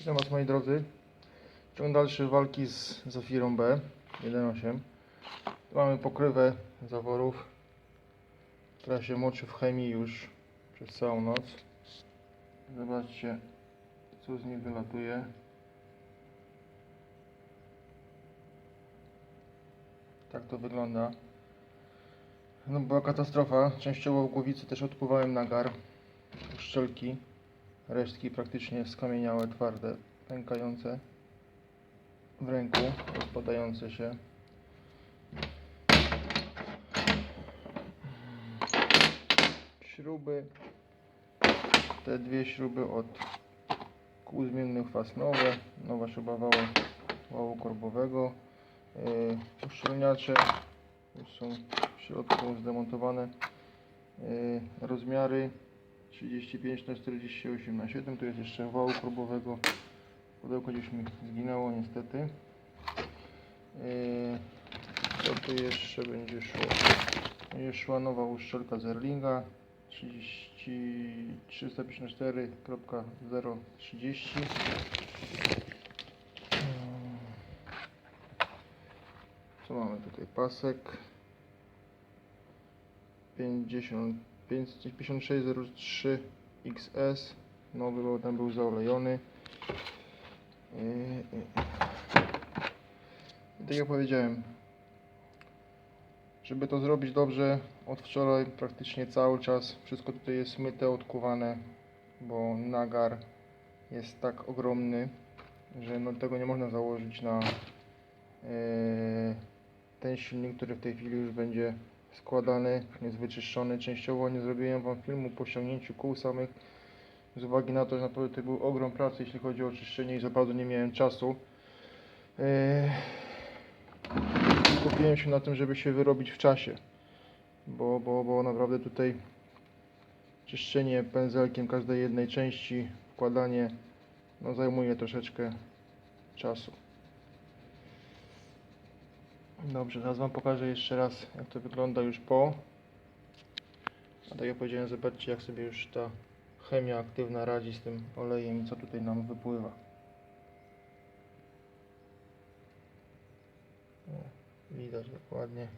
Witam Was moi drodzy. Ciąg dalszy walki z Zafirą B 1.8. Tu Mamy pokrywę zaworów, która się moczy w chemii już przez całą noc. Zobaczcie, co z niej wylatuje. Tak to wygląda. No była katastrofa. Częściowo w głowicy też odpływałem nagar, szczelki, resztki praktycznie skamieniałe, twarde, pękające w ręku, rozpadające się. Śruby, te dwie śruby od kół zmiennych faz nowe, nowa śruba wału, wału korbowego, yy, uszczelniacze. Już są w środku zdemontowane, yy, rozmiary 35 na 48 na 7 tu jest jeszcze wału korbowego pudełko gdzieś mi zginęło niestety. Yy, co tu jeszcze będzie szło? Będzie szła nowa uszczelka z Erlinga. 30 354.030 co mamy tutaj? Pasek. 50 5603 XS nowy, bo ten był zaolejony. I, i, i tak jak powiedziałem żeby to zrobić dobrze od wczoraj praktycznie cały czas wszystko tutaj jest myte, odkuwane bo nagar jest tak ogromny że no, tego nie można założyć na e, ten silnik, który w tej chwili już będzie składany, jest wyczyszczony. Częściowo nie zrobiłem Wam filmu po ściągnięciu kół samych z uwagi na to, że naprawdę to był ogrom pracy, jeśli chodzi o oczyszczenie i za bardzo nie miałem czasu. Eee, Skupiłem się na tym, żeby się wyrobić w czasie, bo, bo, bo naprawdę tutaj czyszczenie pędzelkiem każdej jednej części, wkładanie, no zajmuje troszeczkę czasu. Dobrze, teraz Wam pokażę jeszcze raz, jak to wygląda już po. A tak jak powiedziałem, zobaczcie, jak sobie już ta chemia aktywna radzi z tym olejem i co tutaj nam wypływa. O, widać dokładnie.